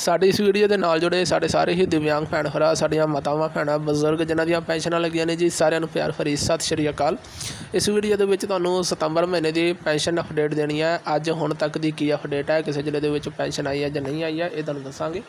ਸਾਡੀ ਇਸ ਵੀਡੀਓ ਦੇ ਨਾਲ ਜੁੜੇ ਸਾਡੇ ਸਾਰੇ ਹੀ ਦਿਵਿਆਂਗ ਭੈਣ ਭਰਾ, ਸਾਡੀਆਂ ਮਾਤਾਵਾਂ, ਭੈਣਾਂ, ਬਜ਼ੁਰਗ, ਜਿਨ੍ਹਾਂ ਦੀਆਂ ਪੈਨਸ਼ਨਾਂ ਲੱਗੀਆਂ ਨੇ ਜੀ, ਸਾਰਿਆਂ ਨੂੰ ਪਿਆਰ ਭਰੀ ਸਤਿ ਸ਼੍ਰੀ ਅਕਾਲ। ਇਸ ਵੀਡੀਓ ਦੇ ਵਿੱਚ ਤੁਹਾਨੂੰ ਸਤੰਬਰ ਮਹੀਨੇ ਦੀ ਪੈਨਸ਼ਨ ਅਪਡੇਟ ਦੇਣੀ ਹੈ। ਅੱਜ ਹੁਣ ਤੱਕ ਦੀ ਕੀ ਅਪਡੇਟ ਹੈ? ਕਿਸੇ ਜ਼ਿਲ੍ਹੇ ਦੇ ਵਿੱਚ ਪੈਨਸ਼ਨ ਆਈ ਹੈ ਜਾਂ ਨਹੀਂ ਆਈ ਹੈ, ਇਹ ਤੁਹਾਨੂੰ ਦੱਸਾਂਗੇ।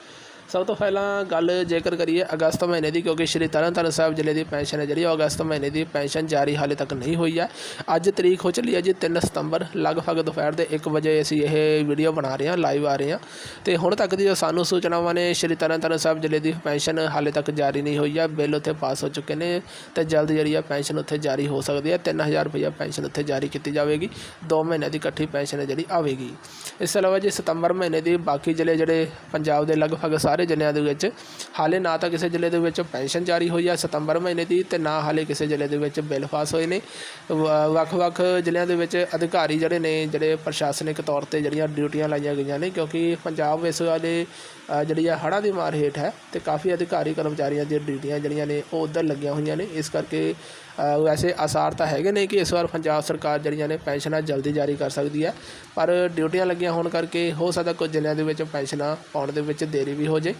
ਸਭ ਤੋਂ ਪਹਿਲਾਂ ਗੱਲ ਜੇਕਰ ਕਰੀਏ ਅਗਸਤ ਮਹੀਨੇ ਦੀ, ਕਿਉਂਕਿ ਸ਼੍ਰੀ ਤਰਨਤਾਰਨ ਸਾਹਿਬ ਜ਼ਿਲ੍ਹੇ ਦੀ ਪੈਨਸ਼ਨ ਹੈ ਜਿਹੜੀ, ਉਹ ਅਗਸਤ ਮਹੀਨੇ ਦੀ ਪੈਨਸ਼ਨ ਜਾਰੀ ਹਾਲੇ ਤੱਕ ਨਹੀਂ ਹੋਈ ਹੈ। ਅੱਜ ਤਰੀਕ ਹੋ ਚੱਲੀ ਹੈ ਜੀ 3 ਸਤੰਬਰ, ਲਗਭਗ ਦੁਪਹਿਰ ਦੇ 1 ਵਜੇ ਅਸੀਂ ਇਹ ਵੀਡੀਓ ਬਣਾ ਰਹੇ ਹਾਂ ਲਾਈਵ ਆ ਰਹੇ ਹਾਂ। ਤੇ ਹੁਣ ਤੱਕ ਦੀ ਸਾਨੂੰ ਸੂਚਨਾਵਾਂ ਨੇ ਸ਼੍ਰੀ ਤਰਨਤਾਰਨ ਸਾਹਿਬ ਜ਼ਿਲ੍ਹੇ ਦੀ ਪੈਨਸ਼ਨ ਹਾਲੇ ਤੱਕ ਜਾਰੀ ਨਹੀਂ ਹੋਈ ਹੈ। ਬਿੱਲ ਉੱਥੇ ਪਾਸ ਹੋ ਚੁੱਕੇ ਨੇ ਤੇ ਜਲਦ ਜਿਹੜੀ ਹੈ ਪੈਨਸ਼ਨ ਉੱਥੇ ਜਾਰੀ ਹੋ ਸਕਦੀ ਹੈ। 3000 ਰੁਪਏ ਪੈਨਸ਼ਨ ਉੱਥੇ ਜਾਰੀ ਕੀਤੀ ਜਾਵੇਗੀ। 2 ਮਹੀਨੇ ਦੀ ਇਕੱਠੀ ਪੈਨਸ਼ਨ ਹੈ ਜਿਹੜੀ, ਆਵੇਗੀ। ਇਸ ਤੋਂ ਇਲਾਵਾ ਜੀ ਸਤੰਬਰ ਮਹੀਨੇ ਦੀ ਬਾਕੀ ਜ਼ਿਲ੍ਹੇ ਜਿਹੜੇ ਪੰਜਾਬ ਦੇ ਲਗਭਗ ਸਾਰੇ ਜ਼ਿਲ੍ਹਿਆਂ ਦੇ ਵਿੱਚ, ਹਾਲੇ ਨਾ ਤਾਂ ਕਿਸੇ ਜ਼ਿਲ੍ਹੇ ਦੇ ਵਿੱਚ ਪੈਨਸ਼ਨ ਜਾਰੀ ਹੋਈ ਹੈ ਸਤੰਬਰ ਮਹੀਨੇ ਦੀ ਤੇ ਨਾ ਹਾਲੇ ਕਿਸੇ ਜ਼ਿਲ੍ਹੇ ਦੇ ਵਿੱਚ ਬਿੱਲ ਪਾਸ ਹੋਏ ਨੇ। ਵ- ਵੱਖ-ਵੱਖ ਜ਼ਿਲ੍ਹਿਆਂ ਦੇ ਵਿੱਚ ਅਧਿਕਾਰੀ ਜਿਹੜੇ ਨੇ, ਜਿਹੜੇ ਪ੍ਰਸ਼ਾਸਨਿਕ ਤੌਰ ਤੇ ਜਿਹੜੀਆਂ ਡਿਊਟੀਆਂ ਲਾਈਆਂ ਗਈਆਂ ਨੇ, ਕਿਉਂਕਿ ਪੰਜਾਬ ਇਸ ਵਾਲੇ ਜਿਹੜੀ ਆ ਹੜ੍ਹਾਂ ਦੀ ਮਾਰ ਹੇਠ ਹੈ ਤੇ ਕਾਫੀ ਅਧਿਕਾਰੀ ਕਰਮਚਾਰੀਆਂ ਦੀਆਂ ਡਿਊਟੀਆਂ ਜਿਹੜੀਆਂ ਨੇ, ਉਹ ਉੱਧਰ ਲੱਗੀਆਂ ਹੋਈਆਂ ਨੇ। ਇਸ ਕਰਕੇ ਵੈਸੇ ਆਸਾਰ ਤਾਂ ਹੈਗੇ ਨੇ ਕਿ ਇਸ ਵਾਰ ਪੰਜਾਬ ਸਰਕਾਰ ਜਿਹੜੀਆਂ ਨੇ ਪੈਨਸ਼ਨਾਂ ਜਲਦੀ ਜਾਰੀ ਕਰ ਸਕਦੀ ਹੈ, ਪਰ ਡਿਊਟੀਆਂ ਲੱਗੀਆਂ ਹੋਣ ਕਰਕੇ ਹੋ ਸਕਦਾ ਕੁਝ ਜ਼ਿਲ੍ਹਿਆਂ ਦੇ ਵਿੱਚ ਪੈਨਸ਼ਨਾਂ ਪਾਉਣ ਦੇ ਵਿੱਚ ਦੇਰੀ ਵੀ ਹੋ ਜੇ।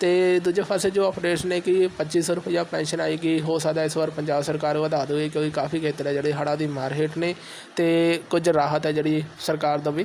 ਤੇ ਦੂਜੇ ਪਾਸੇ ਜੋ ਅਪਡੇਟਸ ਨੇ ਕਿ 2500 ਰੁਪਇਆ ਪੈਨਸ਼ਨ ਆਏਗੀ ਹੋ ਸਕਦਾ ਇਸ ਵਾਰ ਪੰਜਾਬ ਸਰਕਾਰ ਵਧਾ ਦੇਵੇ ਕਿਉਂਕਿ ਕਾਫੀ ਖੇਤਰ ਹੈ ਜਿਹੜੇ ਹੜ੍ਹਾਂ ਦੀ ਮਾਰ ਹੇਠ ਨੇ ਤੇ ਕੁਝ ਰਾਹਤ ਹੈ ਜਿਹੜੀ ਸਰਕਾਰ ਦੇਵੇ।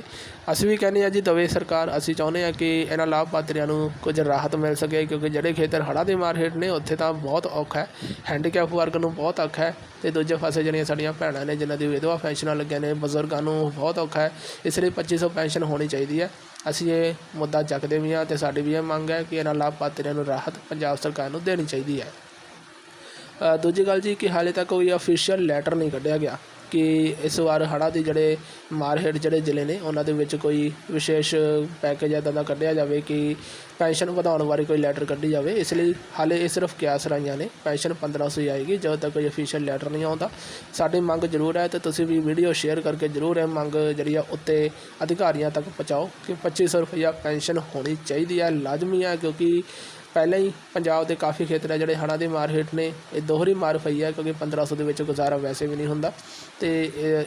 ਅਸੀਂ ਵੀ ਕਹਿੰਦੇ ਹਾਂ ਜੀ, ਦਵੇ ਸਰਕਾਰ, ਅਸੀਂ ਚਾਹੁੰਦੇ ਹਾਂ ਕਿ ਇਹਨਾਂ ਲਾਭਪਾਤਰੀਆਂ ਨੂੰ ਕੁਝ ਰਾਹਤ ਮਿਲ ਸਕੇ ਕਿਉਂਕਿ ਜਿਹੜੇ ਖੇਤਰ ਹੜ੍ਹਾਂ ਦੀ ਮਾਰ ਹੇਠ ਨੇ, ਉੱਥੇ ਤਾਂ ਬਹੁਤ ਔਖਾ ਹੈ ਹੈਂਡੀਕੈਪ ਵਰਗ ਨੂੰ ਬਹੁਤ ਔਖਾ ਹੈ ਤੇ ਦੂਜੇ ਪਾਸੇ ਜਿਹੜੀਆਂ ਸਾਡੀਆਂ ਭੈਣਾਂ ਨੇ, ਜਿਨ੍ਹਾਂ ਦੀ ਵਿਧਵਾ ਪੈਨਸ਼ਨਾਂ ਲੱਗੀਆਂ ਨੇ, ਬਜ਼ੁਰਗਾਂ ਨੂੰ ਬਹੁਤ ਔਖਾ ਹੈ, ਇਸ ਲਈ 2500 ਪੈਨਸ਼ਨ ਹੋਣੀ ਚਾਹੀਦੀ ਹੈ। ਅਸੀਂ ਇਹ ਮੁੱਦਾ ਚੱਕਦੇ ਵੀ ਹਾਂ ਤੇ ਸਾਡੀ ਵੀ ਇਹ ਮੰਗ ਹੈ ਕਿ ਇਹਨਾਂ ਲਾਭਪਾਤਰੀਆਂ ਨੂੰ ਰਾਹਤ ਪੰਜਾਬ ਸਰਕਾਰ ਨੂੰ ਦੇਣੀ ਚਾਹੀਦੀ ਹੈ। ਦੂਜੀ ਗੱਲ ਜੀ ਕਿ ਹਾਲੇ ਤੱਕ ਕੋਈ ਅਫੀਸ਼ੀਅਲ ਲੈਟਰ ਨਹੀਂ ਕੱਢਿਆ ਗਿਆ। ਕਿ ਇਸ ਵਾਰ ਹੜ੍ਹਾਂ ਦੇ ਜਿਹੜੇ ਮਾਰ ਹੇਠ ਜਿਹੜੇ ਜ਼ਿਲ੍ਹੇ ਨੇ, ਉਹਨਾਂ ਦੇ ਵਿੱਚ ਕੋਈ ਵਿਸ਼ੇਸ਼ ਪੈਕੇਜ ਇੱਦਾਂ ਦਾ ਕੱਢਿਆ ਜਾਵੇ ਕਿ ਪੈਨਸ਼ਨ ਵਧਾਉਣ ਬਾਰੇ ਕੋਈ ਲੈਟਰ ਕੱਢੀ ਜਾਵੇ। ਇਸ ਲਈ ਹਾਲੇ ਇਹ ਸਿਰਫ ਕਿਆਸ ਰਾਈਆਂ ਨੇ। ਪੈਨਸ਼ਨ 1500 ਹੀ ਆਏਗੀ, ਜਦੋਂ ਤੱਕ ਕੋਈ ਅਫੀਸ਼ੀਅਲ ਲੈਟਰ ਨਹੀਂ ਆਉਂਦਾ। ਸਾਡੀ ਮੰਗ ਜ਼ਰੂਰ ਹੈ ਤੇ ਤੁਸੀਂ ਵੀ ਵੀਡੀਓ ਸ਼ੇਅਰ ਕਰਕੇ ਜ਼ਰੂਰ ਇਹ ਮੰਗ ਜਿਹੜੀ ਆ ਉੱਤੇ ਅਧਿਕਾਰੀਆਂ ਤੱਕ ਪਹੁੰਚਾਓ ਕਿ 2500 ਰੁਪਇਆ ਪੈਨਸ਼ਨ ਹੋਣੀ ਚਾਹੀਦੀ ਹੈ ਲਾਜ਼ਮੀ ਹੈ ਕਿਉਂਕਿ ਪਹਿਲਾਂ ਹੀ ਪੰਜਾਬ ਦੇ ਕਾਫੀ ਖੇਤਰ ਹੈ ਜਿਹੜੇ ਹੜ੍ਹਾਂ ਦੀ ਮਾਰ ਹੇਠ ਨੇ, ਇਹ ਦੋਹਰੀ ਮਾਰ ਪਈ ਹੈ ਕਿਉਂਕਿ 1500 ਦੇ ਵਿੱਚ ਗੁਜ਼ਾਰਾ ਵੈਸੇ ਵੀ ਨਹੀਂ ਹੁੰਦਾ ਤੇ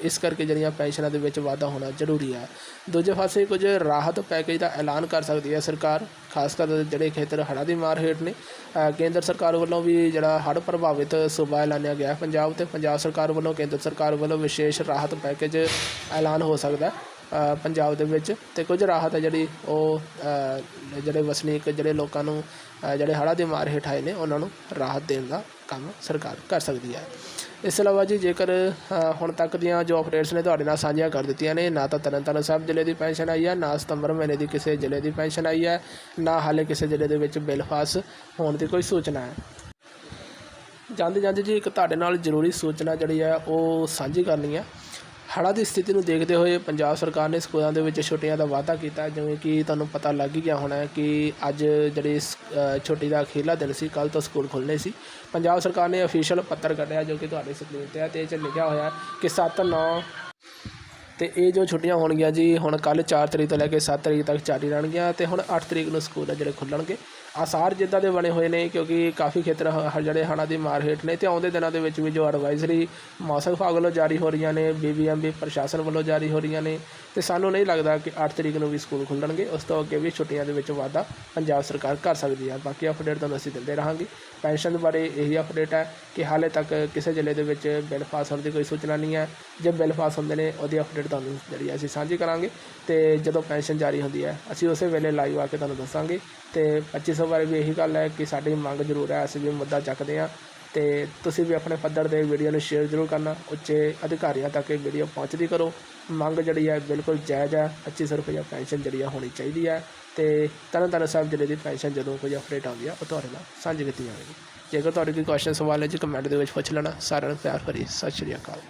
ਇਸ ਕਰਕੇ ਜਿਹੜੀਆਂ ਪੈਨਸ਼ਨਾਂ ਦੇ ਵਿੱਚ ਵਾਧਾ ਹੋਣਾ ਜ਼ਰੂਰੀ ਹੈ ਦੂਜੇ ਪਾਸੇ ਕੁਝ ਰਾਹਤ ਪੈਕੇਜ ਦਾ ਐਲਾਨ ਕਰ ਸਕਦੀ ਹੈ ਸਰਕਾਰ, ਖਾਸ ਕਰ ਜਿਹੜੇ ਖੇਤਰ ਹੜ੍ਹਾਂ ਦੀ ਮਾਰ ਹੇਠ ਨੇ। ਕੇਂਦਰ ਸਰਕਾਰ ਵੱਲੋਂ ਵੀ ਜਿਹੜਾ ਹੜ੍ਹ ਪ੍ਰਭਾਵਿਤ ਸੂਬਾ ਐਲਾਨਿਆ ਗਿਆ ਪੰਜਾਬ ਤੇ, ਪੰਜਾਬ ਸਰਕਾਰ ਵੱਲੋਂ, ਕੇਂਦਰ ਸਰਕਾਰ ਵੱਲੋਂ ਵਿਸ਼ੇਸ਼ ਰਾਹਤ ਪੈਕੇਜ ਐਲਾਨ ਹੋ ਸਕਦਾ ਪੰਜਾਬ ਦੇ ਵਿੱਚ ਤੇ ਕੁਝ ਰਾਹਤ ਹੈ ਜਿਹੜੀ ਉਹ ਜਿਹੜੇ ਵਸਨੀਕ, ਜਿਹੜੇ ਲੋਕਾਂ ਨੂੰ ਜਿਹੜੇ ਹੜ੍ਹਾਂ ਦੀ ਮਾਰ ਹੇਠ ਆਏ ਨੇ, ਉਹਨਾਂ ਨੂੰ ਰਾਹਤ ਦੇਣ ਦਾ ਕੰਮ ਸਰਕਾਰ ਕਰ ਸਕਦੀ ਹੈ। ਇਸ ਤੋਂ ਇਲਾਵਾ ਜੀ, ਜੇਕਰ ਹੁਣ ਤੱਕ ਦੀਆਂ ਜੋ ਅਪਡੇਟਸ ਨੇ ਤੁਹਾਡੇ ਨਾਲ ਸਾਂਝੀਆਂ ਕਰ ਦਿੱਤੀਆਂ ਨੇ, ਨਾ ਤਾਂ ਤਰਨਤਾਰਨ ਸਾਹਿਬ ਜ਼ਿਲ੍ਹੇ ਦੀ ਪੈਨਸ਼ਨ ਆਈ ਹੈ, ਨਾ ਸਤੰਬਰ ਮਹੀਨੇ ਦੀ ਕਿਸੇ ਜ਼ਿਲ੍ਹੇ ਦੀ ਪੈਨਸ਼ਨ ਆਈ ਹੈ, ਨਾ ਹਾਲੇ ਕਿਸੇ ਜ਼ਿਲ੍ਹੇ ਦੇ ਵਿੱਚ ਬਿੱਲ ਪਾਸ ਹੋਣ ਦੀ ਕੋਈ ਸੂਚਨਾ ਹੈ। ਜਾਂਦੇ ਜਾਂਦੇ ਜੀ, ਇੱਕ ਤੁਹਾਡੇ ਨਾਲ ਜ਼ਰੂਰੀ ਸੂਚਨਾ ਜਿਹੜੀ ਹੈ, ਉਹ ਸਾਂਝੀ ਕਰਨੀ ਹੈ। ਹੜ੍ਹਾਂ ਦੀ ਸਥਿਤੀ ਨੂੰ ਦੇਖਦੇ ਹੋਏ ਪੰਜਾਬ ਸਰਕਾਰ ਨੇ ਸਕੂਲਾਂ ਦੇ ਵਿੱਚ ਛੁੱਟੀਆਂ ਦਾ ਵਾਅਦਾ ਕੀਤਾ, ਜਿਵੇਂ ਕਿ ਤੁਹਾਨੂੰ ਪਤਾ ਲੱਗ ਹੀ ਗਿਆ ਹੋਣਾ ਕਿ ਅੱਜ ਜਿਹੜੀ ਛੁੱਟੀ ਦਾ ਅਖੀਰਲਾ ਦਿਨ ਸੀ ਕੱਲ ਤੋਂ ਸਕੂਲ ਖੁੱਲ੍ਹਣੇ ਸੀ। ਪੰਜਾਬ ਸਰਕਾਰ ਨੇ ਅਫੀਸ਼ੀਅਲ ਪੱਤਰ ਕੱਢਿਆ ਜੋ ਕਿ ਤੁਹਾਡੇ ਸਕਰੀਨ ਤੇ ਹੈ ਤੇ ਇਹ 'ਚ ਲਿਖਿਆ ਹੋਇਆ ਕਿ 7 9 ਤੇ ਇਹ ਜੋ ਛੁੱਟੀਆਂ ਹੋਣਗੀਆਂ ਜੀ, ਹੁਣ ਕੱਲ 4 ਤਰੀਕ ਤੋਂ ਲੈ ਕੇ 7 ਤਰੀਕ ਤੱਕ ਜਾਰੀ ਰਹਿਣਗੀਆਂ ਤੇ ਹੁਣ 8 ਤਰੀਕ ਨੂੰ ਸਕੂਲ ਆ ਜਿਹੜੇ ਖੁੱਲਣਗੇ ਆਸਾਰ ਜਿੱਦਾਂ ਦੇ ਬਣੇ ਹੋਏ ਨੇ, ਕਿਉਂਕਿ ਕਾਫੀ ਖੇਤਰ ਹ- ਜਿਹੜੇ ਹੜ੍ਹਾਂ ਦੀ ਮਾਰ ਹੇਠ ਨੇ ਤੇ ਆਉਂਦੇ ਦਿਨਾਂ ਦੇ ਵਿੱਚ ਵੀ ਜੋ ਐਡਵਾਈਜ਼ਰੀ ਮੌਸਮ ਵਿਭਾਗ ਵੱਲੋਂ ਜਾਰੀ ਹੋ ਰਹੀਆਂ ਨੇ ਬੀਬੀਐਮਬੀ ਪ੍ਰਸ਼ਾਸਨ ਵੱਲੋਂ ਜਾਰੀ ਹੋ ਰਹੀਆਂ ਨੇ ਤੇ ਸਾਨੂੰ ਨਹੀਂ ਲੱਗਦਾ ਕਿ 8 ਤਰੀਕ ਨੂੰ ਵੀ ਸਕੂਲ ਖੁੱਲਣਗੇ। ਉਸ ਤੋਂ ਅੱਗੇ ਵੀ ਛੁੱਟੀਆਂ ਦੇ ਵਿੱਚ ਵਾਧਾ ਪੰਜਾਬ ਸਰਕਾਰ ਕਰ ਸਕਦੀ ਹੈ। ਬਾਕੀ ਅਪਡੇਟ ਤੁਹਾਨੂੰ ਅਸੀਂ ਦਿੰਦੇ ਰਹਾਂਗੇ। ਪੈਨਸ਼ਨ ਬਾਰੇ ਇਹੀ ਅਪਡੇਟ ਹੈ ਕਿ ਹਾਲੇ ਤੱਕ ਕਿਸੇ ਜ਼ਿਲ੍ਹੇ ਦੇ ਵਿੱਚ ਬਿੱਲ ਪਾਸ ਹੋਣ ਦੀ ਕੋਈ ਸੂਚਨਾ ਨਹੀਂ ਹੈ। ਜੇ ਬਿੱਲ ਪਾਸ ਹੁੰਦੇ ਨੇ, ਉਹਦੀ ਅਪਡੇਟ ਤੁਹਾਨੂੰ ਜਿਹੜੀ ਹੈ ਅਸੀਂ ਸਾਂਝੀ ਕਰਾਂਗੇ ਤੇ ਜਦੋਂ ਪੈਨਸ਼ਨ ਜਾਰੀ ਹੁੰਦੀ ਹੈ, ਅਸੀਂ ਉਸੇ ਵੇਲੇ ਲਾਈਵ ਆ ਕੇ ਤੁਹਾਨੂੰ ਦੱਸਾਂਗੇ। ਤੇ 2500 ਬਾਰੇ ਵੀ ਇਹੀ ਗੱਲ ਹੈ ਕਿ ਸਾਡੀ ਮੰਗ ਜ਼ਰੂਰ ਹੈ, ਅਸੀਂ ਵੀ ਮੁੱਦਾ ਚੱਕਦੇ ਹਾਂ ਤੇ ਤੁਸੀਂ ਵੀ ਆਪਣੇ ਪੱਧਰ ਤੇ ਵੀਡੀਓ ਨੂੰ ਸ਼ੇਅਰ ਜ਼ਰੂਰ ਕਰਨਾ, ਉੱਚੇ ਅਧਿਕਾਰੀਆਂ ਤੱਕ ਇਹ ਵੀਡੀਓ ਪਹੁੰਚਦੀ ਕਰੋ। ਮੰਗ ਜਿਹੜੀ ਹੈ ਬਿਲਕੁਲ ਜਾਇਜ਼ ਹੈ 2500 ਰੁਪਏ ਪੈਨਸ਼ਨ ਜਿਹੜੀ ਹੈ ਹੋਣੀ ਚਾਹੀਦੀ ਹੈ ਤੇ ਤਰਨ ਤਾਰਨ ਸਾਹਿਬ ਜ਼ਿਲ੍ਹੇ ਦੀ ਪੈਨਸ਼ਨ ਜਦੋਂ ਕੋਈ ਅਪਡੇਟ ਆਉਂਦੀ ਹੈ, ਉਹ ਤੁਹਾਡੇ ਨਾਲ ਸਾਂਝੀ ਕੀਤੀ ਜਾਵੇਗੀ। ਜੇਕਰ ਤੁਹਾਡੇ ਕੋਈ ਕੁਐਸਚਨ ਸਵਾਲ ਹੈ ਜੀ ਕਮੈਂਟ ਦੇ ਵਿੱਚ ਪੁੱਛ ਲੈਣਾ। ਸਾਰਿਆਂ ਨੂੰ ਪਿਆਰ ਭਰੀ ਸਤਿ ਸ਼੍ਰੀ ਅਕਾਲ।